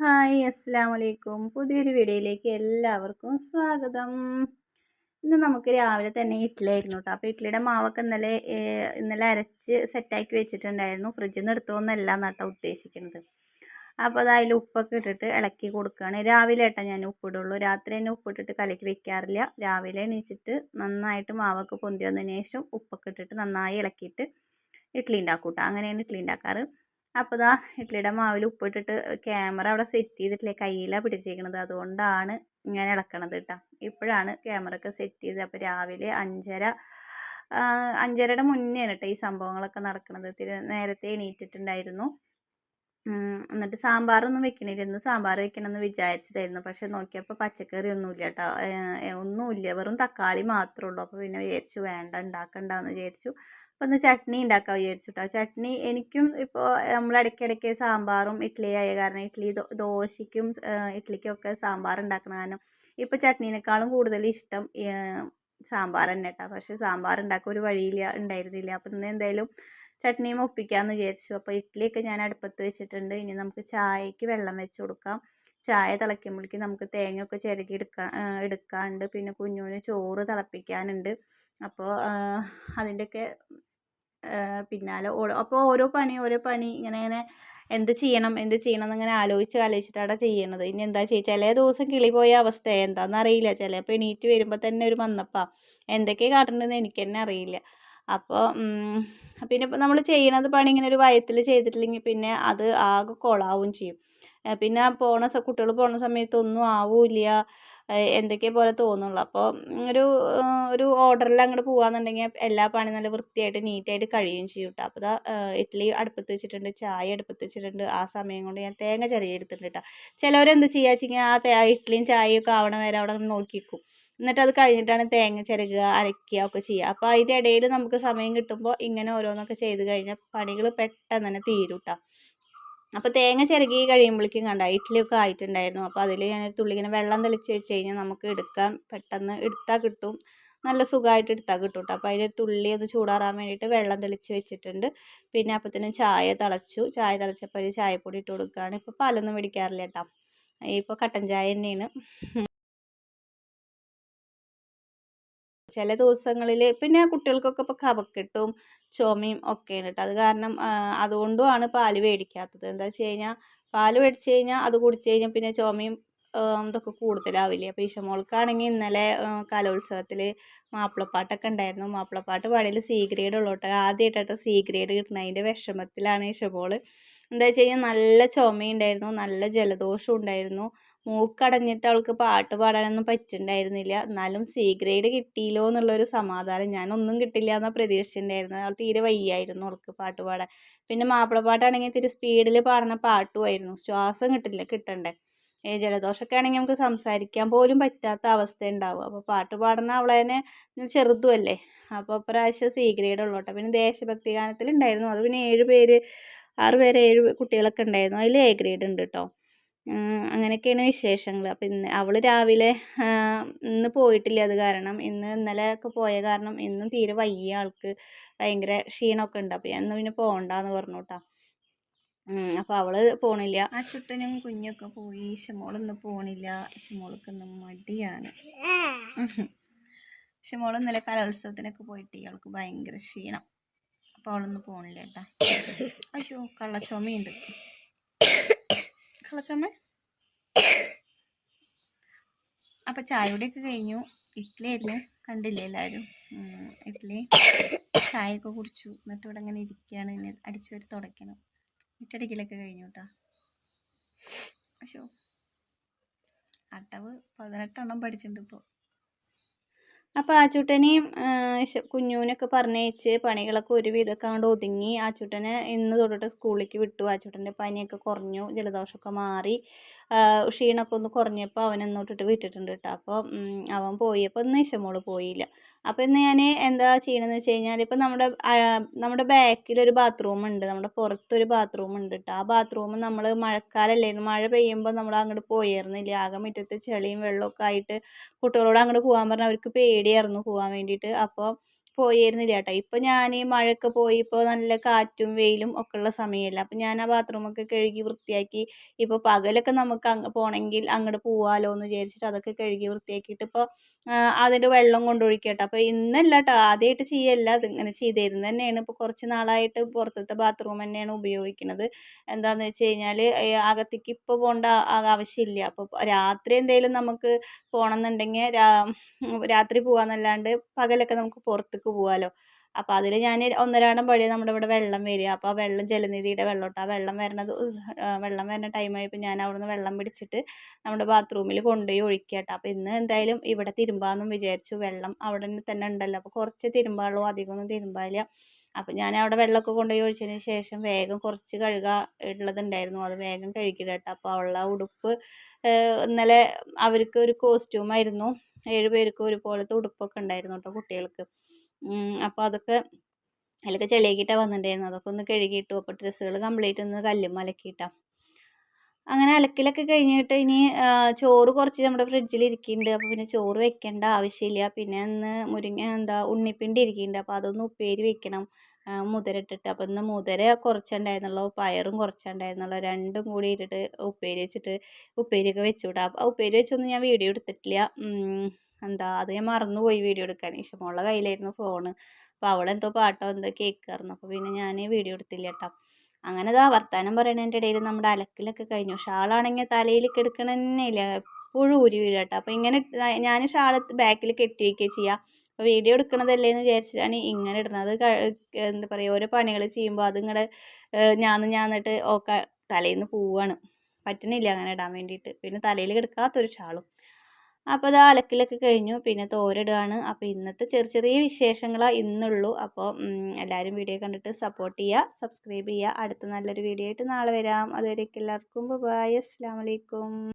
Hi അസ്സാം വലൈക്കും പുതിയൊരു വീഡിയോയിലേക്ക് എല്ലാവർക്കും സ്വാഗതം. ഇന്ന് നമുക്ക് രാവിലെ തന്നെ ഇഡ്ഡലി ആയിരുന്നു കേട്ടോ അപ്പോൾ ഇഡ്ഡലിയുടെ മാവൊക്കെ ഇന്നലെ ഇന്നലെ അരച്ച് സെറ്റാക്കി വെച്ചിട്ടുണ്ടായിരുന്നു. ഫ്രിഡ്ജിൽ നിന്ന് എടുത്തോന്നല്ല എന്നാട്ടോ ഉദ്ദേശിക്കുന്നത്. അപ്പോൾ അത് അതിൽ ഉപ്പൊക്കെ ഇട്ടിട്ട് ഇളക്കി കൊടുക്കുകയാണ് രാവിലെ ഏട്ടാ ഞാൻ ഉപ്പിടുള്ളൂ രാത്രി തന്നെ ഉപ്പിട്ടിട്ട് കലക്കി വെക്കാറില്ല. രാവിലെ എണീച്ചിട്ട് നന്നായിട്ട് മാവൊക്കെ പൊന്തി വന്നതിന് ശേഷം ഉപ്പൊക്കെ ഇട്ടിട്ട് നന്നായി ഇളക്കിയിട്ട് ഇഡ്ഡലി ഉണ്ടാക്കും കേട്ടോ അങ്ങനെയാണ് ഇഡ്ഡലി ഉണ്ടാക്കാറ് അപ്പോൾ ഇതാ ഇഡ്ഡലിയുടെ മാവിൽ ഉപ്പിട്ടിട്ട് ക്യാമറ അവിടെ സെറ്റ് ചെയ്തിട്ടില്ലേ? കയ്യിലാണ് പിടിച്ചേക്കണത് അതുകൊണ്ടാണ് ഇങ്ങനെ ഇളക്കണത് കേട്ടോ ഇപ്പോഴാണ് ക്യാമറ ഒക്കെ സെറ്റ് ചെയ്തത്. അപ്പോൾ രാവിലെ അഞ്ചര അഞ്ചരയുടെ മുന്നെയാണ് കേട്ടോ ഈ സംഭവങ്ങളൊക്കെ നടക്കുന്നത് നേരത്തെ എണീറ്റിട്ടുണ്ടായിരുന്നു. എന്നിട്ട് സാമ്പാറൊന്നും വെക്കണില്ല. സാമ്പാർ വെക്കണമെന്ന് വിചാരിച്ചതായിരുന്നു. പക്ഷെ നോക്കിയപ്പോൾ പച്ചക്കറി ഒന്നും ഒന്നുമില്ല കേട്ടോ ഒന്നുമില്ല. വെറും തക്കാളി മാത്രമേ ഉള്ളൂ. അപ്പോൾ പിന്നെ വിചാരിച്ചു വേണ്ട ഉണ്ടാക്കണ്ടെന്ന് വിചാരിച്ചു. അപ്പോൾ ഒന്ന് ചട്നി ഉണ്ടാക്കാൻ വിചാരിച്ചു കേട്ടോ. ചട്നി എനിക്കും ഇപ്പോൾ നമ്മൾ ഇടയ്ക്കിടയ്ക്ക് സാമ്പാറും ഇഡ്ഡലി ആയ കാരണം ഇഡ്ഡലി ദോശയ്ക്കും ഇഡ്ഡലിക്കും ഒക്കെ സാമ്പാർ ഉണ്ടാക്കുന്ന കാരണം ഇപ്പോൾ ചട്നീനേക്കാളും കൂടുതൽ ഇഷ്ടം സാമ്പാർ തന്നെ കേട്ടോ. പക്ഷേ സാമ്പാർ ഉണ്ടാക്കാൻ ഒരു വഴിയില്ല ഉണ്ടായിരുന്നില്ല. അപ്പോൾ ഇന്ന് എന്തായാലും ചട്നിയും ഒപ്പിക്കാമെന്ന് വിചാരിച്ചു. അപ്പോൾ ഇഡ്ഡലിയൊക്കെ ഞാൻ അടുപ്പത്ത് വെച്ചിട്ടുണ്ട്. ഇനി നമുക്ക് ചായക്ക് വെള്ളം വെച്ച് കൊടുക്കാം. ചായ തിളയ്ക്കുമ്പോഴേക്കും നമുക്ക് തേങ്ങയൊക്കെ ചിരകി എടുക്കാൻ എടുക്കാനുണ്ട് പിന്നെ കുഞ്ഞുവിന് ചോറ് തിളപ്പിക്കാനുണ്ട്. അപ്പോൾ അതിന്റെയൊക്കെ പിന്നാലെ ഓരോ അപ്പോൾ ഓരോ പണി ഓരോ പണി ഇങ്ങനെ ഇങ്ങനെ എന്ത് ചെയ്യണം എന്ത് ചെയ്യണം എന്നിങ്ങനെ ആലോചിച്ച് ആലോചിച്ചിട്ടാണ് ചെയ്യണത് ഇനി എന്താ ചെയ്യുക ചില ദിവസം കിളി പോയ അവസ്ഥ. എന്താണെന്ന് അറിയില്ല. ചിലപ്പോൾ എണീറ്റ് വരുമ്പോൾ തന്നെ ഒരു മന്നപ്പാ എന്തൊക്കെ കാട്ടണമെന്ന് എനിക്ക് തന്നെ അറിയില്ല അപ്പോൾ പിന്നെ ഇപ്പോൾ നമ്മൾ ചെയ്യണത് പണി ഇങ്ങനെ ഒരു വയത്തിൽ ചെയ്തിട്ടില്ലെങ്കിൽ പിന്നെ അത് ആകെ കൊളാവും ചെയ്യും. പിന്നെ പോണ കുട്ടികൾ പോണ സമയത്ത് ഒന്നും ആവില്ല. എന്തൊക്കെയോ പോലെ തോന്നുള്ളൂ. അപ്പോൾ ഒരു ഒരു ഓർഡറിൽ അങ്ങോട്ട് പോകാന്നുണ്ടെങ്കിൽ എല്ലാ പണി നല്ല വൃത്തിയായിട്ട് നീറ്റായിട്ട് കഴിയുകയും ചെയ്യും കേട്ടോ അപ്പോൾ ഇഡ്ഡലി അടുപ്പത്ത് വെച്ചിട്ടുണ്ട് ചായ അടുപ്പത്ത് വെച്ചിട്ടുണ്ട്. ആ സമയം കൊണ്ട് ഞാൻ തേങ്ങ ചെറിയ എടുത്തിട്ടുണ്ട് കേട്ടോ ചിലവരെന്ത് ചെയ്യുക വെച്ചെങ്കിൽ ആ ഇഡ്ഡലിയും ചായയൊക്കെ ആവണ വരെ അവിടെ നോക്കി നിൽക്കും എന്നിട്ട് അത് കഴിഞ്ഞിട്ടാണ് തേങ്ങ ചിരകുക അരയ്ക്കുക ഒക്കെ ചെയ്യുക. അപ്പോൾ അതിന്റെ ഇടയിൽ നമുക്ക് സമയം കിട്ടുമ്പോൾ ഇങ്ങനെ ഓരോന്നൊക്കെ ചെയ്ത് കഴിഞ്ഞാൽ പണികൾ പെട്ടെന്ന് തന്നെ തീരും കേട്ടോ അപ്പോൾ തേങ്ങ ചിരകി കഴിയുമ്പോഴേക്കും കണ്ട ഇഡ്ഡലിയൊക്കെ ആയിട്ടുണ്ടായിരുന്നു. അപ്പോൾ അതിൽ ഞാൻ തുള്ളി ഇങ്ങനെ വെള്ളം തെളിച്ച് വെച്ച് കഴിഞ്ഞാൽ നമുക്ക് എടുക്കാൻ പെട്ടെന്ന് എടുത്താൽ കിട്ടും. നല്ല സുഖമായിട്ട് എടുത്താൽ കിട്ടും കേട്ടോ അപ്പോൾ അതിന്റെ തുള്ളി ഒന്ന് ചൂടാറാൻ വേണ്ടിയിട്ട് വെള്ളം തെളിച്ച് വെച്ചിട്ടുണ്ട്. പിന്നെ അപ്പത്തിനും ചായ തിളച്ചു. ചായ തിളച്ചപ്പോൾ ചായപ്പൊടി ഇട്ട് കൊടുക്കുകയാണ്. ഇപ്പോൾ പാലൊന്നും മേടിക്കാറില്ല കേട്ടോ ഇപ്പോൾ കട്ടൻ ചായ തന്നെയാണ്. ചില ദിവസങ്ങളിൽ പിന്നെ കുട്ടികൾക്കൊക്കെ ഇപ്പോൾ കഫക്കെട്ടും ചുമയും ഒക്കെയാണ് കേട്ടോ. അത് കാരണം അതുകൊണ്ടുമാണ് പാൽ മേടിക്കാത്തത്. എന്താ വെച്ച് കഴിഞ്ഞാൽ പാൽ മേടിച്ച് കഴിഞ്ഞാൽ അത് കുടിച്ച് കഴിഞ്ഞാൽ പിന്നെ ചുമയും ഇതൊക്കെ കൂടുതലാവില്ലേ? അപ്പോൾ ഈശമോൾക്കാണെങ്കിൽ ഇന്നലെ കലോത്സവത്തിൽ മാപ്പിളപ്പാട്ടൊക്കെ ഉണ്ടായിരുന്നു. മാപ്പിളപ്പാട്ട് പാടിയിൽ സി ഗ്രേഡ് ഉള്ളോട്ടെ കേട്ടോ. ആദ്യമായിട്ടാണ് സി ഗ്രേഡ് കിട്ടുന്നത് അതിന്റെ വിഷമത്തിലാണ് ഈശമോൾ എന്താ വെച്ച് കഴിഞ്ഞാൽ നല്ല ചുമയുണ്ടായിരുന്നു. നല്ല ജലദോഷം ഉണ്ടായിരുന്നു. മൂക്കടഞ്ഞിട്ട് അവൾക്ക് പാട്ട് പാടാനൊന്നും പറ്റുന്നുണ്ടായിരുന്നില്ല എന്നാലും സി ഗ്രേഡ് കിട്ടിയില്ലോ എന്നുള്ളൊരു സമാധാനം ഞാനൊന്നും കിട്ടില്ല എന്നാണ് പ്രതീക്ഷിച്ചിട്ടുണ്ടായിരുന്നത് അവൾ തീരെ വയ്യായിരുന്നു അവൾക്ക് പാട്ട് പാടാൻ. പിന്നെ മാപ്പിളപ്പാട്ടാണെങ്കിൽ ഇത്തിരി സ്പീഡിൽ പാടുന്ന പാട്ടുമായിരുന്നു ശ്വാസം കിട്ടില്ല കിട്ടണ്ടേ. ജലദോഷമൊക്കെ ആണെങ്കിൽ നമുക്ക് സംസാരിക്കാൻ പോലും പറ്റാത്ത അവസ്ഥ ഉണ്ടാവും അപ്പോൾ പാട്ട് പാടുന്ന അവളെ ചെറുതുമല്ലേ അപ്പോൾ പ്രാവശ്യം സി ഗ്രേഡ് ഉള്ളൂ കേട്ടോ പിന്നെ ദേശഭക്തി ഗാനത്തിലുണ്ടായിരുന്നു അത് പിന്നെ ഏഴ് പേര് ആറ് പേര് ഏഴ് കുട്ടികളൊക്കെ ഉണ്ടായിരുന്നു. അതിൽ എ ഗ്രേഡ് ഉണ്ട് കേട്ടോ അങ്ങനെയൊക്കെയാണ് വിശേഷങ്ങൾ അപ്പം ഇന്ന് അവൾ രാവിലെ ഇന്ന് പോയിട്ടില്ല അത് കാരണം. ഇന്ന് ഇന്നലെ ഒക്കെ പോയ കാരണം ഇന്നും തീരെ വയ്യ ആൾക്ക്. ഭയങ്കര ക്ഷീണമൊക്കെ ഉണ്ട്. അപ്പം ഞാൻ ഇന്ന് പിന്നെ പോകണ്ടെന്ന് പറഞ്ഞു കേട്ടോ അപ്പോൾ അവൾ പോണില്ല. ആ ചുട്ടനും കുഞ്ഞൊക്കെ പോയി. ഇഷമോളൊന്നും പോണില്ല. ഇഷമോൾക്ക് ഒന്നും മടിയാണ്. ഇഷമോൾ ഇന്നലെ കലോത്സവത്തിനൊക്കെ പോയിട്ട് ഇയാൾക്ക് ഭയങ്കര ക്ഷീണം. അപ്പോൾ അവളൊന്നും പോണില്ല കേട്ടോ. അയ്യോ കള്ളച്ചുമയുണ്ട്. കള്ളച്ചമ്മ അപ്പം ചായയുടെയൊക്കെ കഴിഞ്ഞു. ഇഡ്ഡലിയായിരുന്നു കണ്ടില്ലേ എല്ലാവരും ഇഡ്ഡലി ചായയൊക്കെ കുടിച്ചു. എന്നിട്ട് ഇവിടെ അങ്ങനെ ഇരിക്കുകയാണ്. ഇനി അടിച്ചു വരി തുടയ്ക്കണം. ഇട്ടടിക്കലൊക്കെ കഴിഞ്ഞു കേട്ടോ. അശോ. അട്ടവ് പതിനെട്ടെണ്ണം പഠിച്ചിട്ടുണ്ട് ഇപ്പോൾ അപ്പോൾ ആച്ചൂട്ടനെയും കുഞ്ഞുവിനൊക്കെ പറഞ്ഞയച്ച് പണികളൊക്കെ ഒരു വിധമൊക്കെ അങ്ങോട്ട് ഒതുങ്ങി. ആച്ചൂട്ടനെ ഇന്ന് തൊട്ടിട്ട് സ്കൂളിലേക്ക് വിട്ടു. ആച്ചൂട്ടന്റെ പനിയൊക്കെ കുറഞ്ഞു ജലദോഷമൊക്കെ മാറി. ക്ഷീണമൊക്കെ ഒന്ന് കുറഞ്ഞപ്പോൾ അവൻ ഇന്നോട്ടിട്ട് വിട്ടിട്ടുണ്ട് കേട്ടോ അപ്പോൾ അവൻ പോയി. അപ്പോൾ ഇന്ന് പോയില്ല. അപ്പോൾ ഇന്ന് ഞാൻ എന്താ ചെയ്യണമെന്ന് വെച്ച് കഴിഞ്ഞാൽ ഇപ്പോൾ നമ്മുടെ നമ്മുടെ ബാക്കിലൊരു ബാത്റൂം ഉണ്ട്. നമ്മുടെ പുറത്തൊരു ബാത്റൂം ഉണ്ട് കേട്ടോ ആ ബാത്റൂം നമ്മൾ മഴക്കാലമല്ലായിരുന്നു മഴ പെയ്യുമ്പോൾ നമ്മൾ അങ്ങോട്ട് പോയിരുന്നില്ല ആകെ മുറ്റത്ത് ചെളിയും വെള്ളമൊക്കെ ആയിട്ട് കുട്ടികളോട് അങ്ങോട്ട് പോകാൻ പറഞ്ഞാൽ അവർക്ക് പേടിയായിരുന്നു പോകാൻ വേണ്ടിയിട്ട്. അപ്പോൾ പോയിരുന്നില്ല കേട്ടോ. ഇപ്പോൾ ഞാൻ ഈ മഴയൊക്കെ പോയി ഇപ്പോൾ നല്ല കാറ്റും വെയിലും ഒക്കെ ഉള്ള സമയമല്ല അപ്പം ഞാൻ ആ ബാത്റൂമൊക്കെ കഴുകി വൃത്തിയാക്കി ഇപ്പോൾ പകലൊക്കെ നമുക്ക് അങ്ങ് പോകണമെങ്കിൽ അങ്ങോട്ട് പോവാലോ എന്ന് വിചാരിച്ചിട്ട് അതൊക്കെ കഴുകി വൃത്തിയാക്കിയിട്ട് ഇപ്പോൾ അതിന്റെ വെള്ളം കൊണ്ടൊഴിക്കുക കേട്ടോ. അപ്പോൾ ഇന്നല്ല കേട്ടോ ആദ്യമായിട്ട് ചെയ്യല്ല. അതിങ്ങനെ ചെയ്തിരുന്നത് തന്നെയാണ്. ഇപ്പോൾ കുറച്ച് നാളായിട്ട് പുറത്തത്തെ ബാത്റൂം തന്നെയാണ് ഉപയോഗിക്കുന്നത്. എന്താണെന്ന് വെച്ച് കഴിഞ്ഞാൽ അകത്തേക്ക് ഇപ്പോൾ പോകേണ്ട ആവശ്യമില്ല. അപ്പോൾ രാത്രി എന്തെങ്കിലും നമുക്ക് പോകണമെന്നുണ്ടെങ്കിൽ രാത്രി പോകാമെന്നല്ലാണ്ട് പകലൊക്കെ നമുക്ക് പുറത്തേക്ക് പോകാമല്ലോ അപ്പോൾ അതിൽ ഞാൻ ഒന്നരാടം വഴി നമ്മുടെ ഇവിടെ വെള്ളം വരിക. അപ്പോൾ ആ വെള്ളം ജലനിധിയുടെ വെള്ളമോട്ട് ആ വെള്ളം വരണത് വെള്ളം വരുന്ന ടൈമായപ്പോൾ ഞാൻ അവിടുന്ന് വെള്ളം പിടിച്ചിട്ട് നമ്മുടെ ബാത്റൂമിൽ കൊണ്ടുപോയി ഒഴിക്കുക കേട്ടോ. അപ്പോൾ ഇന്ന് എന്തായാലും ഇവിടെ തിരുമ്പാമെന്നും വിചാരിച്ചു. വെള്ളം അവിടെ തന്നെ ഉണ്ടല്ലോ. അപ്പോൾ കുറച്ച് തിരുമ്പാളും അധികമൊന്നും തിരുമ്പാനില്ല. അപ്പോൾ ഞാൻ അവിടെ വെള്ളമൊക്കെ കൊണ്ടുപോയി ഒഴിച്ചതിന് ശേഷം വേഗം കുറച്ച് കഴുകാ ഉള്ളതുണ്ടായിരുന്നു. അത് വേഗം കഴുകി കേട്ടോ. അപ്പോൾ അവളുടെ ഉടുപ്പ് ഇന്നലെ അവർക്ക് ഒരു കോസ്റ്റ്യൂമായിരുന്നു ഏഴ് പേർക്ക് ഒരുപോലത്തെ ഉടുപ്പൊക്കെ ഉണ്ടായിരുന്നു കേട്ടോ കുട്ടികൾക്ക്. അപ്പോൾ അതൊക്കെ അതിലൊക്കെ ചെളിയാക്കിയിട്ടാണ് വന്നിട്ടുണ്ടായിരുന്നത് അതൊക്കെ ഒന്ന് കഴുകിയിട്ടു. അപ്പോൾ ഡ്രസ്സുകൾ കംപ്ലീറ്റ് ഒന്ന് കല്ലും അലക്കിയിട്ടാണ് അങ്ങനെ അലക്കിലൊക്കെ കഴിഞ്ഞിട്ട് ഇനി ചോറ് കുറച്ച് നമ്മുടെ ഫ്രിഡ്ജിൽ ഇരിക്കുന്നുണ്ട് അപ്പോൾ പിന്നെ ചോറ് വെക്കേണ്ട ആവശ്യമില്ല. പിന്നെ ഇന്ന് മുരിങ്ങ എന്താ ഉണ്ണിപ്പിണ്ടി ഇരിക്കുന്നുണ്ട് അപ്പോൾ അതൊന്ന് ഉപ്പേരി വെക്കണം. മുതിര ഇട്ടിട്ട് അപ്പോൾ ഇന്ന് മുതിര കുറച്ചുണ്ടായിരുന്നുള്ളൂ. പയറും കുറച്ചുണ്ടായിരുന്നുള്ളൂ. രണ്ടും കൂടി ഇട്ടിട്ട് ഉപ്പേരി വെച്ചിട്ട് ഉപ്പേരിയൊക്കെ വെച്ചു വിടാം ഉപ്പേരി വെച്ചൊന്നും ഞാൻ വീഡിയോ എടുത്തിട്ടില്ല. എന്താ അത് ഞാൻ മറന്നുപോയി വീഡിയോ എടുക്കാൻ. ഇഷ്ടമുള്ള കയ്യിലായിരുന്നു ഫോണ് അപ്പോൾ അവളെന്തോ പാട്ടോ എന്തോ കേൾക്കായിരുന്നു അപ്പോൾ പിന്നെ ഞാൻ വീഡിയോ എടുത്തില്ല കേട്ടോ അങ്ങനെ ഇതാ വർത്താനം പറയണതിന്റെ ഇടയിൽ നമ്മുടെ അലക്കിലൊക്കെ കഴിഞ്ഞു. ഷാളാണെങ്കിൽ തലയിൽ ഇല്ല. എപ്പോഴും ഊരി വീഴുക കേട്ടോ അപ്പോൾ ഇങ്ങനെ ഞാൻ ഷാൾ ബാക്കിൽ കെട്ടി വയ്ക്കുക ചെയ്യുക അപ്പോൾ വീഡിയോ എടുക്കണതല്ലേ എന്ന് വിചാരിച്ചിട്ടാണ് ഇങ്ങനെ ഇടുന്നത്. എന്താ പറയുക ഓരോ പണികൾ ചെയ്യുമ്പോൾ അതിങ്ങടെ ഞാൻ ഞാന്നിട്ട് ഓക്ക തലേന്ന് പോവാണ്. പറ്റുന്നില്ല അങ്ങനെ ഇടാൻ വേണ്ടിയിട്ട്. പിന്നെ തലയിൽ കിടക്കാത്തൊരു ഷാളും. അപ്പോൾ അത് അലക്കിലൊക്കെ കഴിഞ്ഞു. പിന്നെ തോരിടുകയാണ് അപ്പോൾ ഇന്നത്തെ ചെറിയ ചെറിയ വിശേഷങ്ങളാണ് ഇന്നുള്ളൂ. അപ്പോൾ എല്ലാവരും വീഡിയോ കണ്ടിട്ട് സപ്പോർട്ട് ചെയ്യുക സബ്സ്ക്രൈബ് ചെയ്യുക. അടുത്ത നല്ലൊരു വീഡിയോ ആയിട്ട് നാളെ വരാം. അതുവരേക്കും എല്ലാവർക്കും. ബൈ അസ്സാം വലൈക്കും